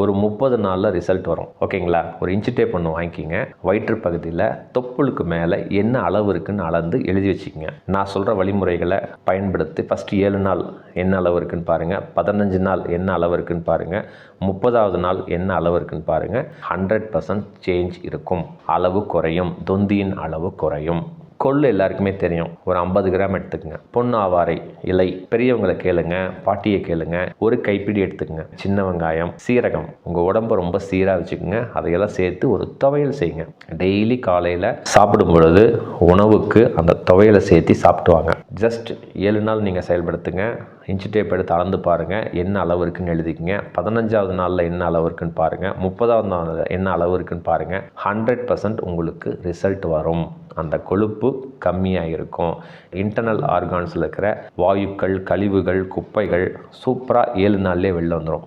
ஒரு முப்பது நாளில் ரிசல்ட் வரும். ஓகேங்களா? ஒரு இன்ச்சு டேப் ஒன்று வாங்கிக்கிங்க. வயிற்று பகுதியில் தொப்புளுக்கு மேலே என்ன அளவு இருக்குன்னு அளந்து எழுதி வச்சுக்கோங்க. நான் சொல்கிற வழிமுறைகளை பயன்படுத்தி ஃபஸ்ட்டு ஏழு நாள் என்ன அளவு இருக்குன்னு பாருங்கள் பதினஞ்சு நாள் என்ன அளவு இருக்குன்னு பாருங்கள் முப்பதாவது நாள் என்ன அளவு இருக்குன்னு பாருங்கள் ஹண்ட்ரட் பர்சன்ட் சேஞ்ச் இருக்கும். அளவு குறையும். தொந்தியின் அளவு குறையும். கொள்ளு எல்லாருக்குமே தெரியும். ஒரு ஐம்பது கிராம் எடுத்துக்கங்க. பொன்னாவாரை இலை பெரியவங்களை கேளுங்க பாட்டியை கேளுங்க ஒரு கைப்பிடி எடுத்துக்கங்க. சின்ன வெங்காயம் சீரகம். உங்கள் உடம்ப ரொம்ப சீராக வச்சுக்கோங்க. அதையெல்லாம் சேர்த்து ஒரு துவையல் செய்யுங்க. டெய்லி காலையில் சாப்பிடும் பொழுது உணவுக்கு அந்த துவையலை சேர்த்து சாப்பிட்டுவாங்க. ஜஸ்ட் ஏழு நாள் நீங்கள் செயல்படுத்துங்க. இன்ச்சு டேப் எடுத்து அளந்து பாருங்கள் என்ன அளவு இருக்குன்னு எழுதிக்கங்க. பதினஞ்சாவது நாளில் என்ன அளவு இருக்குன்னு பாருங்கள் முப்பதாவது நாளில் என்ன அளவு இருக்குன்னு பாருங்கள் ஹண்ட்ரட் பர்சன்ட் உங்களுக்கு ரிசல்ட் வரும். அந்த கொழுப்பு கம்மியாக இருக்கும். இன்டர்னல் ஆர்கான்ஸில் இருக்கிற வாயுக்கள் கழிவுகள் குப்பைகள் சூப்பராக ஏழு நாள்லேயே வெளில வந்துடும்